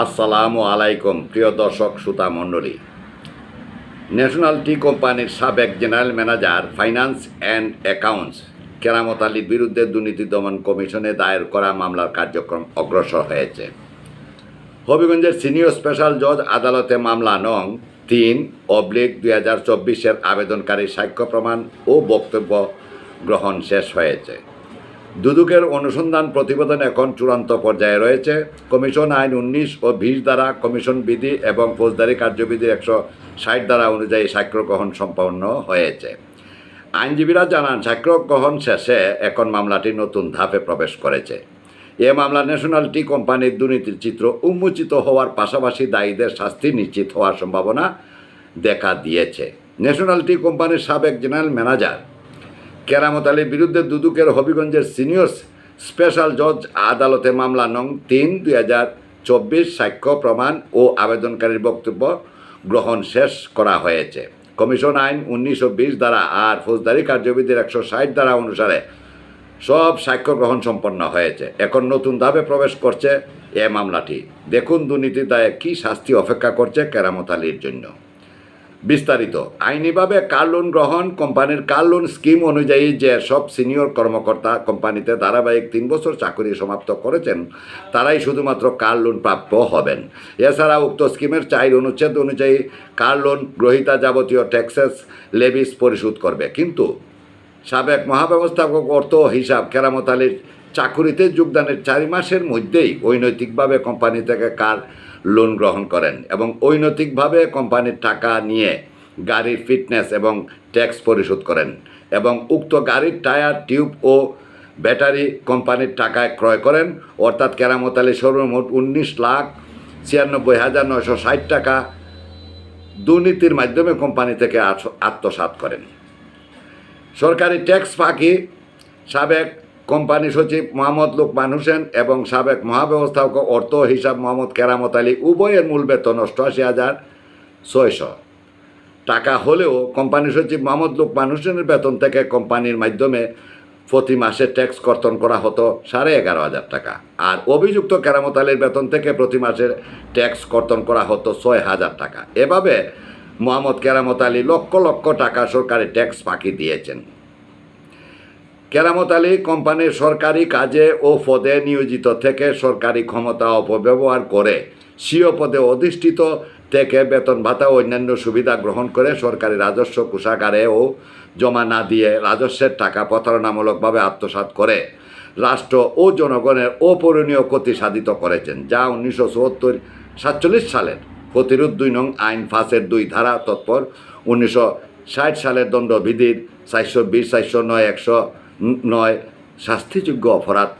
আসসালামু আলাইকুম, প্রিয় দর্শক, শ্রোতা, মণ্ডলী। ন্যাশনাল টি কোম্পানির সাবেক general manager finance and accounts Keramat আলীর বিরুদ্ধে দুর্নীতি দমন কমিশনে দায়ের করা মামলার কার্যক্রম অগ্রসর হয়েছে। হবিগঞ্জের সিনিয়র স্পেশাল জজ আদালতে মামলা নং তিন অবলিক দুই হাজার চব্বিশের আবেদনকারী সাক্ষ্য প্রমাণ ও বক্তব্য গ্রহণ শেষ হয়েছে। দুদুকের অনুসন্ধান প্রতিবেদন এখন চূড়ান্ত পর্যায়ে রয়েছে। কমিশন আইন উনিশ ও বিশ দ্বারা কমিশন বিধি এবং ফৌজদারি কার্যবিধি একশো ষাট দ্বারা অনুযায়ী সাক্ষ্য গ্রহণ সম্পন্ন হয়েছে। আইনজীবীরা জানান সাক্ষ্য গ্রহণ শেষে এখন মামলাটি নতুন ধাপে প্রবেশ করেছে। এ মামলা ন্যাশনাল টি কোম্পানির দুর্নীতির চিত্র উন্মোচিত হওয়ার পাশাপাশি দায়ীদের শাস্তি নিশ্চিত হওয়ার সম্ভাবনা দেখা দিয়েছে। ন্যাশনাল টি কোম্পানির সাবেক জেনারেল ম্যানেজার কেরামত আলীর বিরুদ্ধে দুদুকের হবিগঞ্জের সিনিয়র স্পেশাল জজ আদালতে মামলা নং তিন, দুই হাজার চব্বিশ সাক্ষ্য প্রমাণ ও আবেদনকারীর বক্তব্য গ্রহণ শেষ করা হয়েছে। কমিশন আইন উনিশশো বিশ দ্বারা আর ফৌজদারি কার্যবিধির একশো ষাট দ্বারা অনুসারে সব সাক্ষ্য গ্রহণ সম্পন্ন হয়েছে। এখন নতুন ধাপে প্রবেশ করছে এ মামলাটি। দেখুন দুর্নীতির দায়ে কী শাস্তি অপেক্ষা করছে কেরামত আলীর জন্য। বিস্তারিত। আইনিভাবে কার লোন গ্রহণ, কোম্পানির কার লোন স্কিম অনুযায়ী যে সব সিনিয়র কর্মকর্তা কোম্পানিতে ধারাবাহিক তিন বছর চাকরি সমাপ্ত করেছেন, তারাই শুধুমাত্র কার লোন প্রাপ্য হবেন। এছাড়া উক্ত স্কিমের চাইর অনুচ্ছেদ অনুযায়ী কার লোন গ্রহীতা যাবতীয় ট্যাক্সেস লেবিস পরিশোধ করবে। কিন্তু সাবেক মহাব্যবস্থাপক অর্থ হিসাব কেরামত আলীর চাকুরিতে যোগদানের চারি মাসের মধ্যেই অনৈতিকভাবে কোম্পানি থেকে কার লোন গ্রহণ করেন এবং অনৈতিকভাবে কোম্পানির টাকা নিয়ে গাড়ির ফিটনেস এবং ট্যাক্স পরিশোধ করেন এবং উক্ত গাড়ির টায়ার টিউব ও ব্যাটারি কোম্পানির টাকায় ক্রয় করেন। অর্থাৎ কেরামত আলী সর্বমোট উনিশ লাখ ছিয়ানব্বই হাজার নয়শো ষাট টাকা দুর্নীতির মাধ্যমে কোম্পানি থেকে আত্ম- আত্মসাৎ করেন। সরকারি ট্যাক্স ফাঁকি সাবেক কোম্পানি সচিব মোহাম্মদ লোকমান হোসেন এবং সাবেক মহাব্যবস্থাপক অর্থ হিসাব মোহাম্মদ কেরামত আলী উভয়ের মূল বেতন অষ্টআশি হাজার ছয়শো। টাকা হলেও কোম্পানি সচিব মোহাম্মদ লোকমান হোসেনের বেতন থেকে কোম্পানির মাধ্যমে প্রতি মাসে ট্যাক্স কর্তন করা হতো সাড়ে এগারো হাজার টাকা। আর অভিযুক্ত কেরামত আলীর বেতন থেকে প্রতি মাসে ট্যাক্স কর্তন করা হতো ছয় হাজার টাকা। এভাবে মোহাম্মদ কেরামত আলী লক্ষ লক্ষ টাকা সরকারি ট্যাক্স ফাঁকি দিয়েছেন। কেরামত আলী কোম্পানির সরকারি কাজে ও পদে নিয়োজিত থেকে সরকারি ক্ষমতা অপব্যবহার করে স্বীয় পদে অধিষ্ঠিত থেকে বেতন ভাতা ও অন্যান্য সুবিধা গ্রহণ করে সরকারি রাজস্ব কোষাগারেও জমা না দিয়ে রাজস্বের টাকা প্রতারণামূলকভাবে আত্মসাৎ করে রাষ্ট্র ও জনগণের অপূরণীয় ক্ষতি সাধিত করেছেন, যা উনিশশো চুয়াত্তর সাতচল্লিশ সালের প্রতিরোধ দুই নং আইন ফাঁসের দুই ধারা তৎপর উনিশশো ষাট সালের দণ্ডবিধির চারশো বিশ, চারশো নয়, একশো নয় শাস্তিযোগ্য অপরাধ।